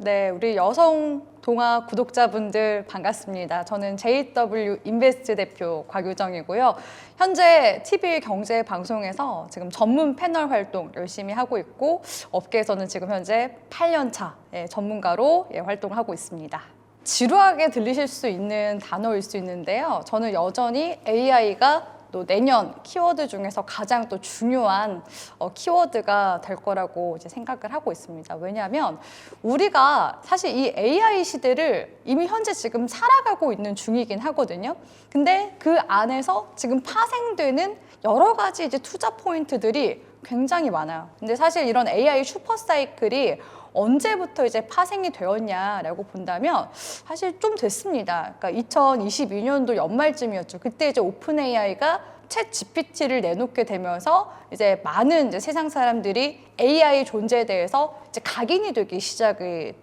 네, 우리 여성 동화 구독자분들 반갑습니다. 저는 JW 인베스트 대표 곽유정이고요. 현재 TV 경제 방송에서 지금 전문 패널 활동 열심히 하고 있고 업계에서는 지금 현재 8년 차 예, 전문가로 예, 활동하고 있습니다. 지루하게 들리실 수 있는 단어일 수 있는데요. 저는 여전히 AI가 또 내년 키워드 중에서 가장 또 중요한 어, 키워드가 될 거라고 이제 생각을 하고 있습니다. 왜냐하면 우리가 사실 이 AI 시대를 이미 현재 지금 살아가고 있는 중이긴 하거든요. 근데 그 안에서 지금 파생되는 여러 가지 이제 투자 포인트들이 굉장히 많아요. 근데 사실 이런 AI 슈퍼 사이클이 언제부터 이제 파생이 되었냐라고 본다면 사실 좀 됐습니다. 그러니까 2022년도 연말쯤이었죠. 그때 이제 오픈 AI가 챗 GPT를 내놓게 되면서 이제 많은 이제 세상 사람들이 AI 존재에 대해서 이제 각인이 되기 시작이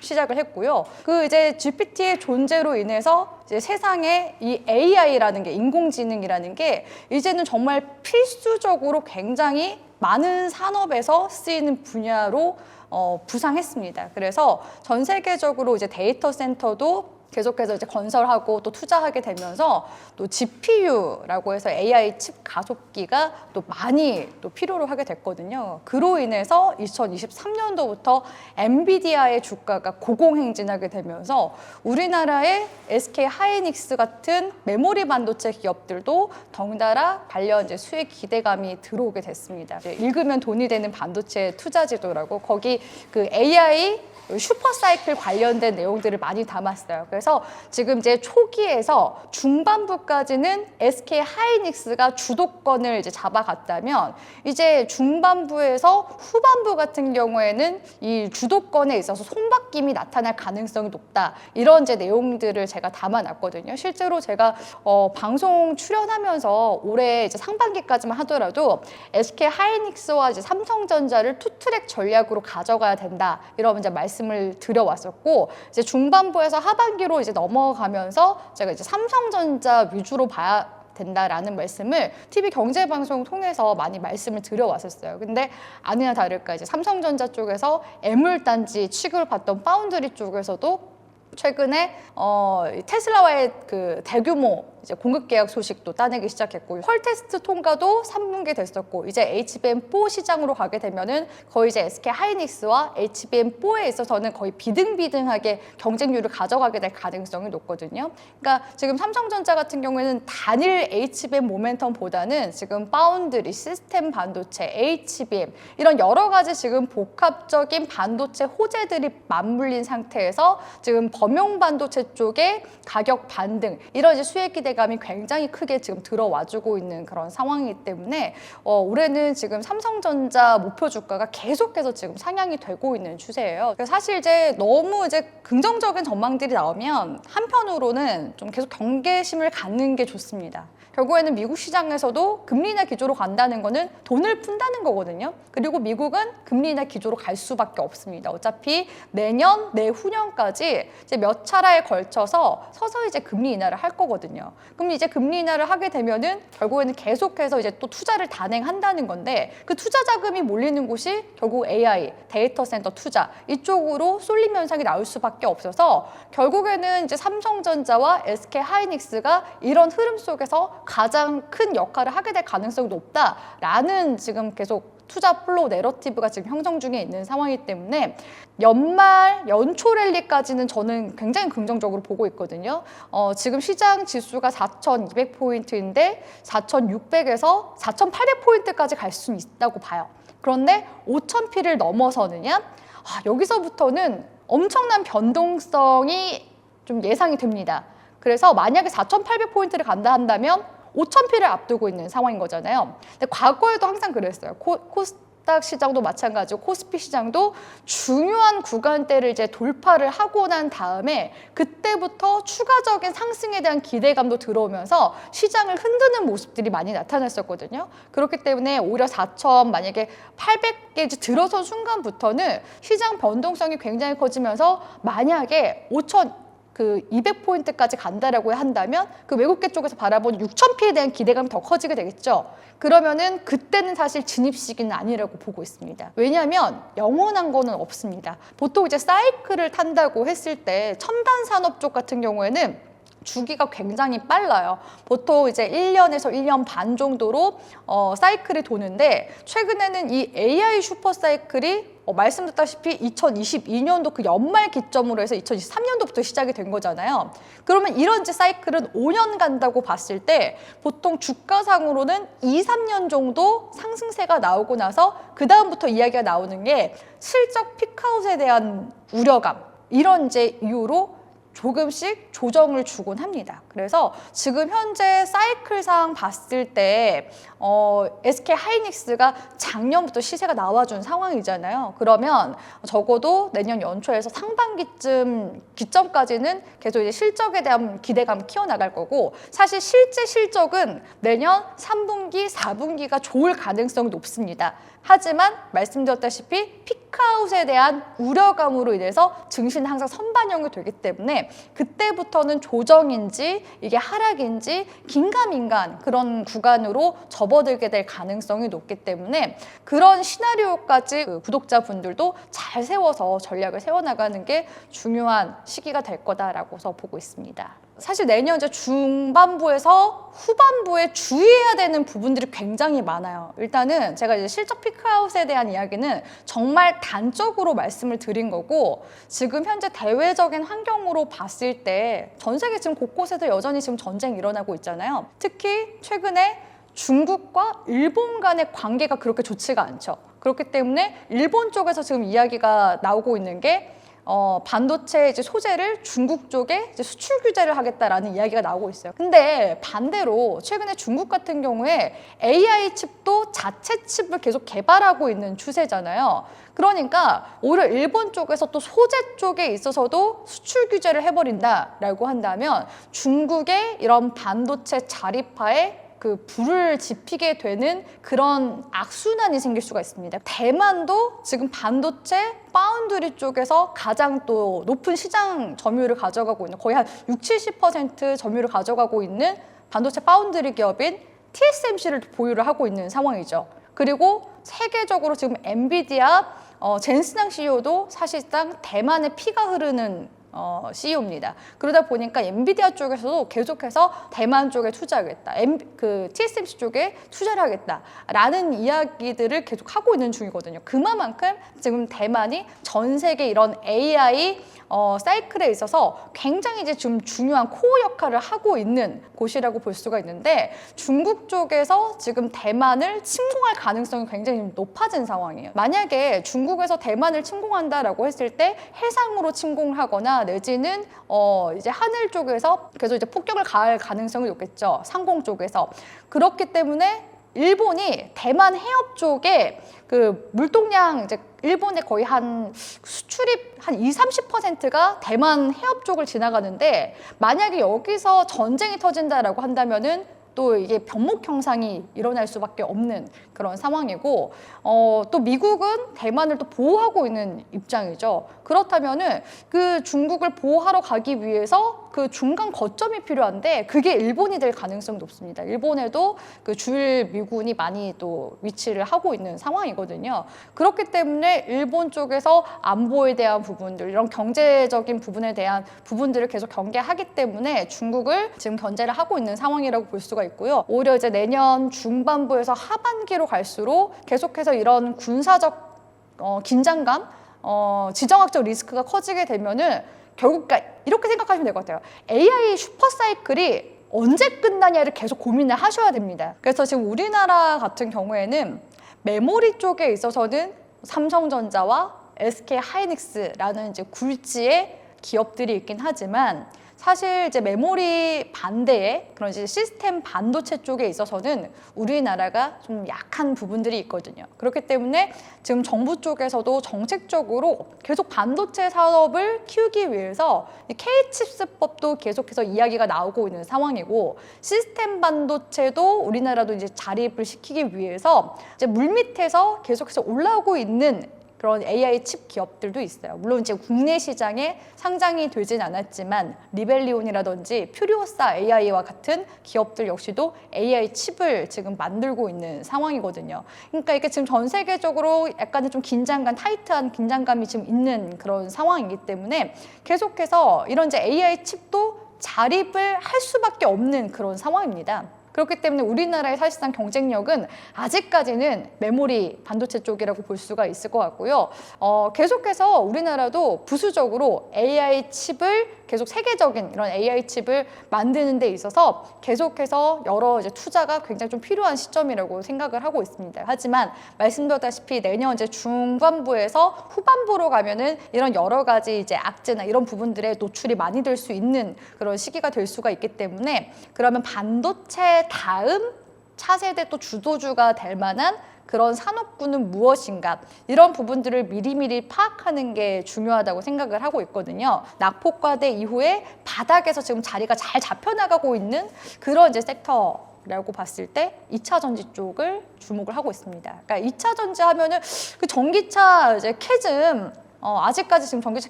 시작을 했고요. 그 이제 GPT의 존재로 인해서 이제 세상에 이 AI라는 게 인공지능이라는 게 이제는 정말 필수적으로 굉장히 많은 산업에서 쓰이는 분야로 어, 부상했습니다. 그래서 전 세계적으로 이제 데이터 센터도 계속해서 이제 건설하고 또 투자하게 되면서 또 GPU라고 해서 AI 칩 가속기가 또 많이 또 필요로 하게 됐거든요. 그로 인해서 2023년도부터 엔비디아의 주가가 고공행진하게 되면서 우리나라의 SK 하이닉스 같은 메모리 반도체 기업들도 덩달아 관련 이제 수익 기대감이 들어오게 됐습니다. 읽으면 돈이 되는 반도체 투자 지도라고 거기 그 AI 슈퍼 사이클 관련된 내용들을 많이 담았어요. 그래서 지금 이제 초기에서 중반부까지는 SK 하이닉스가 주도권을 이제 잡아갔다면 이제 중반부에서 후반부 같은 경우에는 이 주도권에 있어서 손바뀜이 나타날 가능성이 높다. 이런 이제 내용들을 제가 담아놨거든요. 실제로 제가 어, 방송 출연하면서 올해 이제 상반기까지만 하더라도 SK 하이닉스와 이제 삼성전자를 투트랙 전략으로 가져가야 된다. 이런 이제 말씀 을 드려왔었고 이제 중반부에서 하반기로 이제 넘어가면서 제가 이제 삼성전자 위주로 봐야 된다라는 말씀을 TV 경제 방송 통해서 많이 말씀을 드려왔었어요. 근데 아니나 다를까 이제 삼성전자 쪽에서 애물단지 취급을 받던 파운드리 쪽에서도 최근에 어, 테슬라와의 그 대규모 이제 공급 계약 소식도 따내기 시작했고 펄 테스트 통과도 3분기 됐었고 이제 HBM4 시장으로 가게 되면은 거의 이제 SK 하이닉스와 HBM4에 있어서는 거의 비등비등하게 경쟁률을 가져가게 될 가능성이 높거든요. 그러니까 지금 삼성전자 같은 경우에는 단일 HBM 모멘텀보다는 지금 파운드리, 시스템 반도체, HBM 이런 여러 가지 지금 복합적인 반도체 호재들이 맞물린 상태에서 지금 범용 반도체 쪽에 가격 반등 이런 이제 수익 기대 감이 굉장히 크게 지금 들어와주고 있는 그런 상황이기 때문에 어, 올해는 지금 삼성전자 목표 주가가 계속해서 지금 상향이 되고 있는 추세예요. 사실 이제 너무 이제 긍정적인 전망들이 나오면 한편으로는 좀 계속 경계심을 갖는 게 좋습니다. 결국에는 미국 시장에서도 금리 인하 기조로 간다는 거는 돈을 푼다는 거거든요. 그리고 미국은 금리 인하 기조로 갈 수밖에 없습니다. 어차피 내년, 내후년까지 이제 몇 차례에 걸쳐서 서서히 이제 금리 인하를 할 거거든요. 그럼 이제 금리 인하를 하게 되면은 결국에는 계속해서 이제 또 투자를 단행한다는 건데 그 투자 자금이 몰리는 곳이 결국 AI, 데이터 센터 투자 이쪽으로 쏠림 현상이 나올 수밖에 없어서 결국에는 이제 삼성전자와 SK 하이닉스가 이런 흐름 속에서 가장 큰 역할을 하게 될 가능성이 높다라는 지금 계속 투자 플로우 내러티브가 지금 형성 중에 있는 상황이기 때문에 연말 연초 랠리까지는 저는 굉장히 긍정적으로 보고 있거든요. 어, 지금 시장 지수가 4,200포인트인데 4,600에서 4,800포인트까지 갈수 있다고 봐요. 그런데 5,000피를 넘어서느냐? 아, 여기서부터는 엄청난 변동성이 좀 예상이 됩니다. 그래서 만약에 4,800포인트를 간다 한다면 5,000피를 앞두고 있는 상황인 거잖아요. 근데 과거에도 항상 그랬어요. 코, 코스닥 시장도 마찬가지고 코스피 시장도 중요한 구간대를 이제 돌파를 하고 난 다음에 그때부터 추가적인 상승에 대한 기대감도 들어오면서 시장을 흔드는 모습들이 많이 나타났었거든요. 그렇기 때문에 오히려 4천 만약에 800개 들어선 순간부터는 시장 변동성이 굉장히 커지면서 만약에 5천 그 200포인트까지 간다라고 한다면 그 외국계 쪽에서 바라본 6,000피에 대한 기대감이 더 커지게 되겠죠. 그러면은 그때는 사실 진입 시기는 아니라고 보고 있습니다. 왜냐하면 영원한 거는 없습니다. 보통 이제 사이클을 탄다고 했을 때 첨단 산업 쪽 같은 경우에는 주기가 굉장히 빨라요. 보통 이제 1년에서 1년 반 정도로 어, 사이클이 도는데 최근에는 이 AI 슈퍼 사이클이 어, 말씀드렸다시피 2022년도 그 연말 기점으로 해서 2023년도부터 시작이 된 거잖아요. 그러면 이런 이제 사이클은 5년 간다고 봤을 때 보통 주가상으로는 2, 3년 정도 상승세가 나오고 나서 그 다음부터 이야기가 나오는 게 실적 피크아웃에 대한 우려감 이런 이제 이유로 조금씩 조정을 주곤 합니다. 그래서 지금 현재 사이클상 봤을 때 어, SK 하이닉스가 작년부터 시세가 나와준 상황이잖아요. 그러면 적어도 내년 연초에서 상반기쯤 기점까지는 계속 이제 실적에 대한 기대감 키워나갈 거고 사실 실제 실적은 내년 3분기, 4분기가 좋을 가능성이 높습니다. 하지만 말씀드렸다시피 피크아웃에 대한 우려감으로 인해서 증시는 항상 선반영이 되기 때문에 그때부터는 조정인지 이게 하락인지 긴가민가한 그런 구간으로 접어 들게 될 가능성이 높기 때문에 그런 시나리오까지 그 구독자분들도 잘 세워서 전략을 세워나가는 게 중요한 시기가 될 거다라고서 보고 있습니다. 사실 내년 이제 중반부에서 후반부에 주의해야 되는 부분들이 굉장히 많아요. 일단은 제가 이제 실적 피크아웃에 대한 이야기는 정말 단적으로 말씀을 드린 거고 지금 현재 대외적인 환경으로 봤을 때 전 세계 지금 곳곳에서 여전히 지금 전쟁이 일어나고 있잖아요. 특히 최근에 중국과 일본 간의 관계가 그렇게 좋지가 않죠. 그렇기 때문에 일본 쪽에서 지금 이야기가 나오고 있는 게 어, 반도체 이제 소재를 중국 쪽에 이제 수출 규제를 하겠다라는 이야기가 나오고 있어요. 근데 반대로 최근에 중국 같은 경우에 AI 칩도 자체 칩을 계속 개발하고 있는 추세잖아요. 그러니까 오히려 일본 쪽에서 또 소재 쪽에 있어서도 수출 규제를 해버린다라고 한다면 중국의 이런 반도체 자립화에 그 불을 지피게 되는 그런 악순환이 생길 수가 있습니다. 대만도 지금 반도체 파운드리 쪽에서 가장 또 높은 시장 점유율을 가져가고 있는 거의 한 60, 70% 점유율을 가져가고 있는 반도체 파운드리 기업인 TSMC를 보유를 하고 있는 상황이죠. 그리고 세계적으로 지금 엔비디아 어, 젠스낭 CEO도 사실상 대만의 피가 흐르는 어, CEO입니다. 그러다 보니까 엔비디아 쪽에서도 계속해서 대만 쪽에 투자하겠다, M, 그 TSMC 쪽에 투자를 하겠다라는 이야기들을 계속 하고 있는 중이거든요. 그만큼 지금 대만이 전 세계 이런 AI 어, 사이클에 있어서 굉장히 이제 좀 중요한 코어 역할을 하고 있는 곳이라고 볼 수가 있는데 중국 쪽에서 지금 대만을 침공할 가능성이 굉장히 좀 높아진 상황이에요. 만약에 중국에서 대만을 침공한다라고 했을 때 해상으로 침공을 하거나 내지는 어, 이제 하늘 쪽에서 계속 이제 폭격을 가할 가능성이 높겠죠. 상공 쪽에서. 그렇기 때문에 일본이 대만 해협 쪽에 그 물동량 이제 일본의 거의 한 수출입 한 2, 30%가 대만 해협 쪽을 지나가는데 만약에 여기서 전쟁이 터진다라고 한다면은 또 이게 병목 형상이 일어날 수밖에 없는 그런 상황이고 어, 또 미국은 대만을 또 보호하고 있는 입장이죠. 그렇다면은 그 중국을 보호하러 가기 위해서 그 중간 거점이 필요한데 그게 일본이 될 가능성이 높습니다. 일본에도 그 주일 미군이 많이 또 위치를 하고 있는 상황이거든요. 그렇기 때문에 일본 쪽에서 안보에 대한 부분들 이런 경제적인 부분에 대한 부분들을 계속 경계하기 때문에 중국을 지금 견제를 하고 있는 상황이라고 볼 수가 있고요. 오히려 이제 내년 중반부에서 하반기로 갈수록 계속해서 이런 군사적 어, 긴장감, 어, 지정학적 리스크가 커지게 되면은 결국 그러니까 이렇게 생각하시면 될 것 같아요. AI 슈퍼 사이클이 언제 끝나냐를 계속 고민을 하셔야 됩니다. 그래서 지금 우리나라 같은 경우에는 메모리 쪽에 있어서는 삼성전자와 SK 하이닉스라는 이제 굴지의 기업들이 있긴 하지만 사실 이제 메모리 반대의 그런 이제 시스템 반도체 쪽에 있어서는 우리나라가 좀 약한 부분들이 있거든요. 그렇기 때문에 지금 정부 쪽에서도 정책적으로 계속 반도체 사업을 키우기 위해서 K칩스법도 계속해서 이야기가 나오고 있는 상황이고 시스템 반도체도 우리나라도 이제 자립을 시키기 위해서 이제 물 밑에서 계속해서 올라오고 있는 그런 AI 칩 기업들도 있어요. 물론 이제 국내 시장에 상장이 되진 않았지만 리벨리온이라든지 퓨리오사 AI와 같은 기업들 역시도 AI 칩을 지금 만들고 있는 상황이거든요. 그러니까 이게 지금 전 세계적으로 약간의 좀 긴장감, 타이트한 긴장감이 지금 있는 그런 상황이기 때문에 계속해서 이런 이제 AI 칩도 자립을 할 수밖에 없는 그런 상황입니다. 그렇기 때문에 우리나라의 사실상 경쟁력은 아직까지는 메모리 반도체 쪽이라고 볼 수가 있을 것 같고요. 어, 계속해서 우리나라도 부수적으로 AI 칩을 계속 세계적인 이런 AI 칩을 만드는 데 있어서 계속해서 여러 이제 투자가 굉장히 좀 필요한 시점이라고 생각을 하고 있습니다. 하지만 말씀드렸다시피 내년 이제 중반부에서 후반부로 가면은 이런 여러 가지 이제 악재나 이런 부분들에 노출이 많이 될 수 있는 그런 시기가 될 수가 있기 때문에 그러면 반도체 다음 차세대 또 주도주가 될 만한 그런 산업군은 무엇인가 이런 부분들을 미리미리 파악하는 게 중요하다고 생각을 하고 있거든요. 낙폭과대 이후에 바닥에서 지금 자리가 잘 잡혀나가고 있는 그런 이제 섹터. 라고 봤을 때 2차 전지 쪽을 주목을 하고 있습니다. 그러니까 2차 전지 하면은 그 전기차 이제 캐즘 어, 아직까지 지금 전기차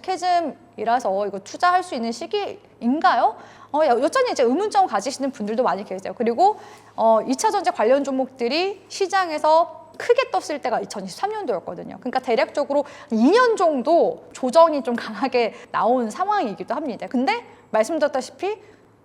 캐즘이라서 이거 투자할 수 있는 시기인가요? 어, 여전히 이제 의문점 가지시는 분들도 많이 계세요. 그리고 어, 2차 전지 관련 종목들이 시장에서 크게 떴을 때가 2023년도였거든요. 그러니까 대략적으로 2년 정도 조정이 좀 강하게 나온 상황이기도 합니다. 근데 말씀드렸다시피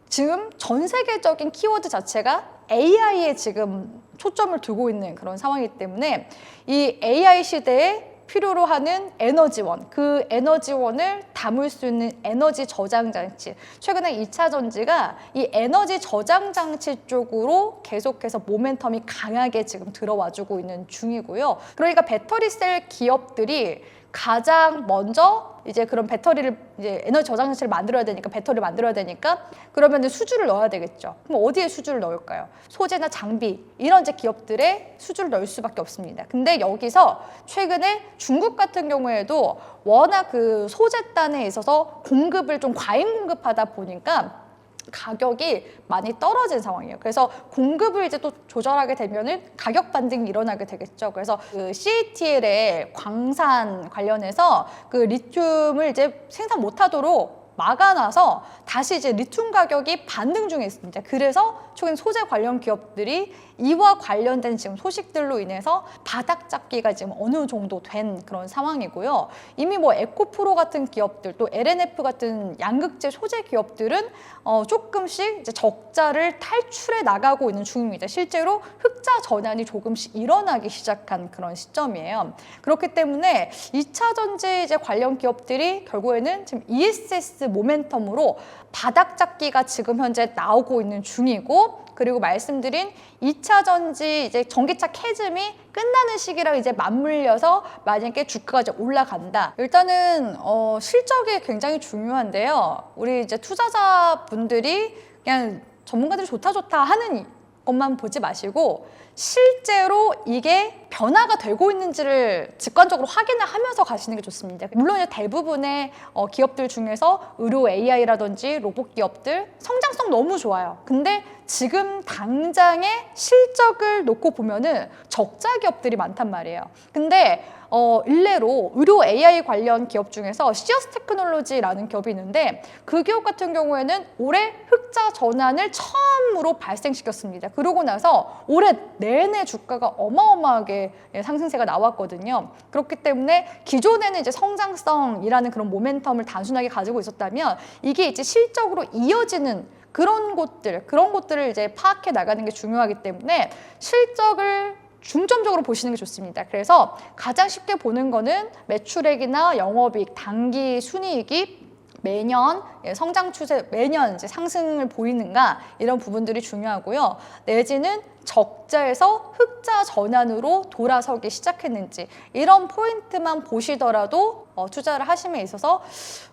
지금 전 세계적인 키워드 자체가 AI에 지금 초점을 두고 있는 그런 상황이기 때문에 이 AI 시대에 필요로 하는 에너지원, 그 에너지원을 담을 수 있는 에너지 저장 장치. 최근에 2차 전지가 이 에너지 저장 장치 쪽으로 계속해서 모멘텀이 강하게 지금 들어와 주고 있는 중이고요. 그러니까 배터리 셀 기업들이 가장 먼저 이제 그런 배터리를 이제 에너지 저장 장치를 만들어야 되니까 배터리를 만들어야 되니까 그러면 이제 수주를 넣어야 되겠죠. 그럼 어디에 수주를 넣을까요? 소재나 장비 이런 이제 기업들의 수주를 넣을 수밖에 없습니다. 근데 여기서 최근에 중국 같은 경우에도 워낙 그 소재 단에 있어서 공급을 좀 과잉 공급하다 보니까 가격이 많이 떨어진 상황이에요. 그래서 공급을 이제 또 조절하게 되면은 가격 반등이 일어나게 되겠죠. 그래서 그 CATL의 광산 관련해서 그 리튬을 이제 생산 못하도록 막아놔서 다시 이제 리튬 가격이 반등 중에 있습니다. 그래서 최근 소재 관련 기업들이 이와 관련된 지금 소식들로 인해서 바닥 잡기가 지금 어느 정도 된 그런 상황이고요. 이미 뭐 에코프로 같은 기업들 또 LNF 같은 양극재 소재 기업들은 어 조금씩 이제 적자를 탈출해 나가고 있는 중입니다. 실제로 흑자 전환이 조금씩 일어나기 시작한 그런 시점이에요. 그렇기 때문에 2차 전지 이제 관련 기업들이 결국에는 지금 ESS 모멘텀으로 바닥 잡기가 지금 현재 나오고 있는 중이고 그리고 말씀드린 2차 전지 이제 전기차 캐즘이 끝나는 시기랑 이제 맞물려서 만약에 주가가 이제 올라간다. 일단은 어, 실적이 굉장히 중요한데요. 우리 이제 투자자 분들이 그냥 전문가들이 좋다 좋다 하는 것만 보지 마시고 실제로 이게 변화가 되고 있는지를 직관적으로 확인을 하면서 가시는 게 좋습니다. 물론 대부분의 어, 기업들 중에서 의료 AI라든지 로봇 기업들 성장성 너무 좋아요. 근데 지금 당장의 실적을 놓고 보면은 적자 기업들이 많단 말이에요. 근데 어, 일례로 의료 AI 관련 기업 중에서 시어스 테크놀로지라는 기업이 있는데 그 기업 같은 경우에는 올해 흑자 전환을 처음으로 발생시켰습니다. 그러고 나서 올해 내내 주가가 어마어마하게 상승세가 나왔거든요. 그렇기 때문에 기존에는 이제 성장성이라는 그런 모멘텀을 단순하게 가지고 있었다면 이게 이제 실적으로 이어지는 그런 곳들, 그런 곳들을 이제 파악해 나가는 게 중요하기 때문에 실적을 중점적으로 보시는 게 좋습니다. 그래서 가장 쉽게 보는 거는 매출액이나 영업이익, 단기 순이익이 매년 예, 성장 추세 매년 이제 상승을 보이는가 이런 부분들이 중요하고요. 내지는 적자에서 흑자 전환으로 돌아서기 시작했는지 이런 포인트만 보시더라도 어, 투자를 하심에 있어서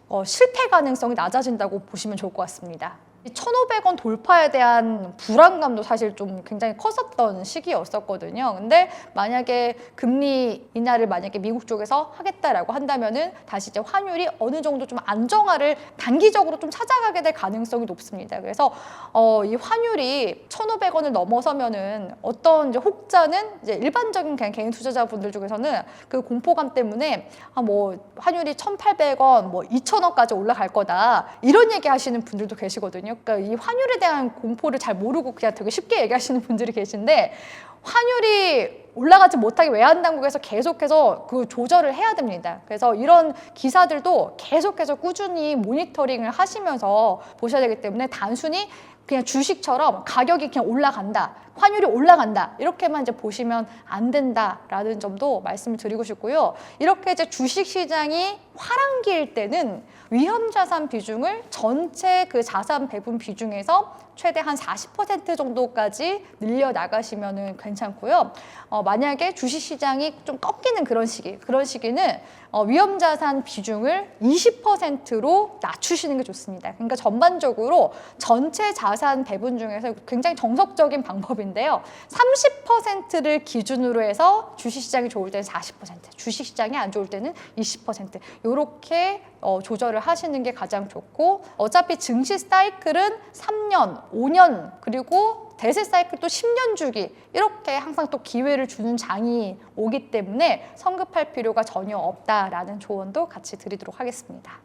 어, 실패 가능성이 낮아진다고 보시면 좋을 것 같습니다. 1,500원 돌파에 대한 불안감도 사실 좀 굉장히 컸었던 시기였었거든요. 근데 만약에 금리 인하를 만약에 미국 쪽에서 하겠다라고 한다면은 다시 이제 환율이 어느 정도 좀 안정화를 단기적으로 좀 찾아가게 될 가능성이 높습니다. 그래서 어, 이 환율이 1,500원을 넘어서면은 어떤 이제 혹자는 이제 일반적인 그냥 개인 투자자분들 중에서는 그 공포감 때문에 아, 뭐 환율이 1,800원, 뭐 2,000원까지 올라갈 거다 이런 얘기 하시는 분들도 계시거든요. 그러니까 이 환율에 대한 공포를 잘 모르고 그냥 되게 쉽게 얘기하시는 분들이 계신데 환율이 올라가지 못하게 외환당국에서 계속해서 그 조절을 해야 됩니다. 그래서 이런 기사들도 계속해서 꾸준히 모니터링을 하시면서 보셔야 되기 때문에 단순히 그냥 주식처럼 가격이 그냥 올라간다. 환율이 올라간다. 이렇게만 이제 보시면 안 된다라는 점도 말씀을 드리고 싶고요. 이렇게 이제 주식 시장이 화랑기일 때는 위험 자산 비중을 전체 그 자산 배분 비중에서 최대 한 40% 정도까지 늘려 나가시면은 괜찮고요. 어, 만약에 주식 시장이 좀 꺾이는 그런 시기, 그런 시기는 어, 위험 자산 비중을 20%로 낮추시는 게 좋습니다. 그러니까 전반적으로 전체 자산 배분 중에서 굉장히 정석적인 방법인데요. 30%를 기준으로 해서 주식 시장이 좋을 때는 40%, 주식 시장이 안 좋을 때는 20% 이렇게 어, 조절을 하시는 게 가장 좋고 어차피 증시 사이클은 3년, 5년 그리고 대세 사이클 또 10년 주기 이렇게 항상 또 기회를 주는 장이 오기 때문에 성급할 필요가 전혀 없다라는 조언도 같이 드리도록 하겠습니다.